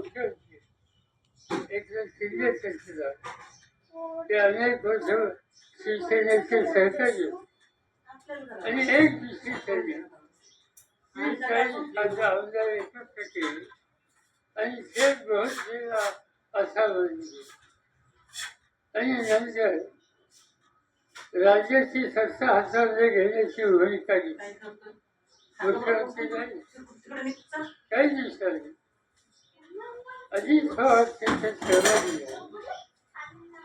होते एक ते अनेक वर्ष शिवसेनेचे सहकारी आणि एक दुसरी सर्वी आमदार एकत्र आणि ते बृहस्पतीला असा आणि नंतर राज्याची सत्ता हातामध्ये घेण्याची भूमिका घेतली मुख्यमंत्री काही दिवसांनी अजित पवार त्यांच्या सहभागी झाले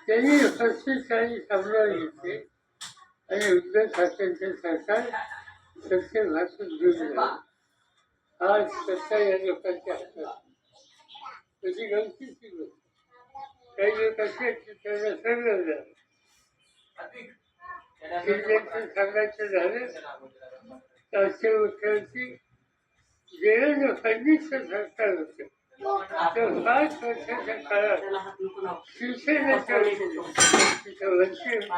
त्यांनी पस्तीस चाळीस आमदार घेतले आणि उद्धव ठाकरेंचे सरकार सत्तेभासून दूर झाले आज सत्ता या लोकांच्या हातात. त्याची गमतीची गोष्ट. काही लोक असे की त्यांना सगळं झालं सांगायचं झालं राष्ट्रीय मुख्यमंत्री जे फडणवीसचं सरकार होतं. काय पाच काळात शिवसेनेच्या वंचित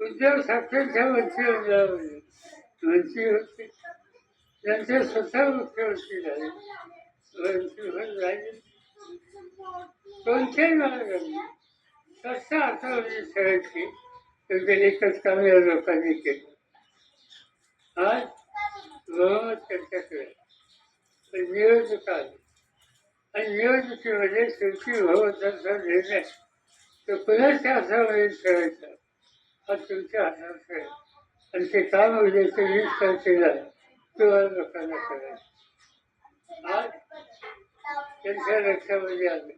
उद्धव ठाकरेंच्या मंत्रिमंडळामध्ये होते त्यांचे स्वतः मुख्यमंत्री झाले मंत्रिमंडळ राहिले कोणत्याही मार्गाने सत्ता एकच लोकांनी केलं आज बहुमत त्यांच्याकडे पण निवडणूक आणि निवडणुकीमध्ये तुमची बहुमताचा निर्णय तो कुणाच्या हातामध्ये ठेवायचा हा तुमच्या हातात आहे आणि ते काम होईल ते वीस तारखेला तुम्हाला लोकांना करायचं आज त्यांच्या लक्षामध्ये आलं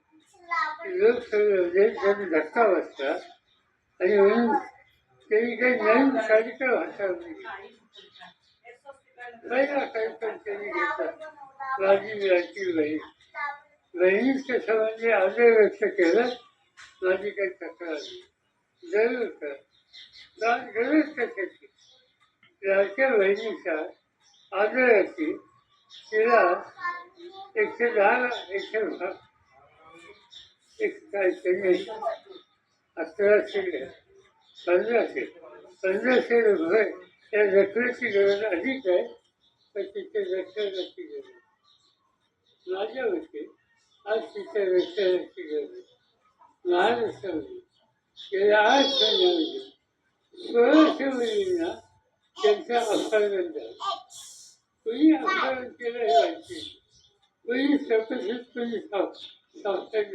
की लोकसभेमध्ये त्यांनी धक्का बसला आणि म्हणून त्यांनी काही नवीन कार्यक्रम हाताळले पहिला कार्यक्रम त्यांनी घेतला राजीव राजीव बहीण बहिणीच्या संबंधी आदर व्यक्त केलं माझी काही तक्रार नाही. जरूर करा गरज कशाची लाडक्या बहिणीच्या आदराची तिला एकशे दहा एकशे एक काहीतरी अकराशे पंधराशे पंधराशे रुपये त्या रकमेची गरज अधिक आहे तर तिथे रक्षणाची गरज. माझ्या मते आज तिथे रक्षणाची गरज आहे. महाराष्ट्रामध्ये गेल्या आठ महिन्यामध्ये सोळाशे मुलींना त्यांचा अपहरण झालं कुणी अपहरण केलं हे माहिती नाही. कुणी चौकशीत कुणी साव सावकाश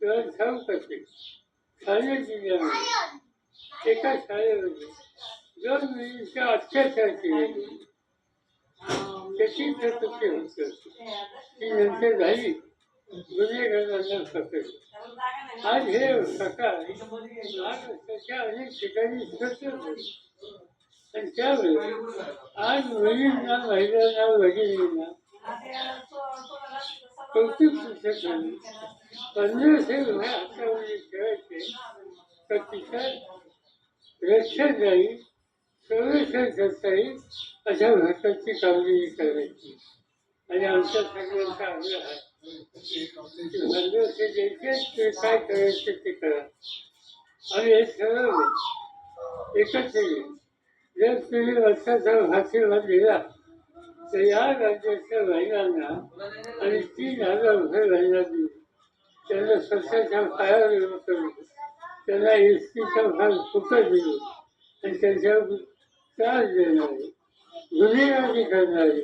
किंवा ठाऊक असेल ठाणे जिल्ह्यामध्ये एका शाळेमध्ये दोन मुलींचा अत्याचार केले त्याची चौकशी होत ती नंतर झाली गुन्हेगारांना पकडलं आज हे प्रकार महाराष्ट्राच्या अनेक ठिकाणी सतत होते. आणि त्यावेळी आज मुलींना महिलांना भगिनींना कौतुक शिक्षकांनी पंधराशे रुपये हातामध्ये ठेवायचे तर तिथं रक्षण जाईल संरक्षण करता येईल अशा प्रकारची कामगिरी करायची. आणि आमच्या सगळ्यांचा आग्रह आहे. म्हणजे पंधराशे द्यायचे ते काय करायचे ते करा. आणि हे ठरवलं एकच हे जर तुम्ही वर्षाचा भाषेवर दिला तर या राज्याच्या महिलांना आणि तीन हजार रुपये महिला दिले. त्यांना स्वतःच्या पायावर उभं करून त्यांना एस टीचा भाग फुकट दिली. आणि त्यांच्यावर त्रास देणारे गुन्हेगारी करणारे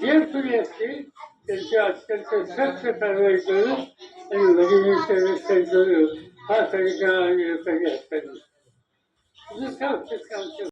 जे कुणी असतील त्यांच्या अत्यंत सक्त कारवाई करून आणि भगिनीचं रक्षण करून हा कार्यक्रम आम्ही लोकांनी हातात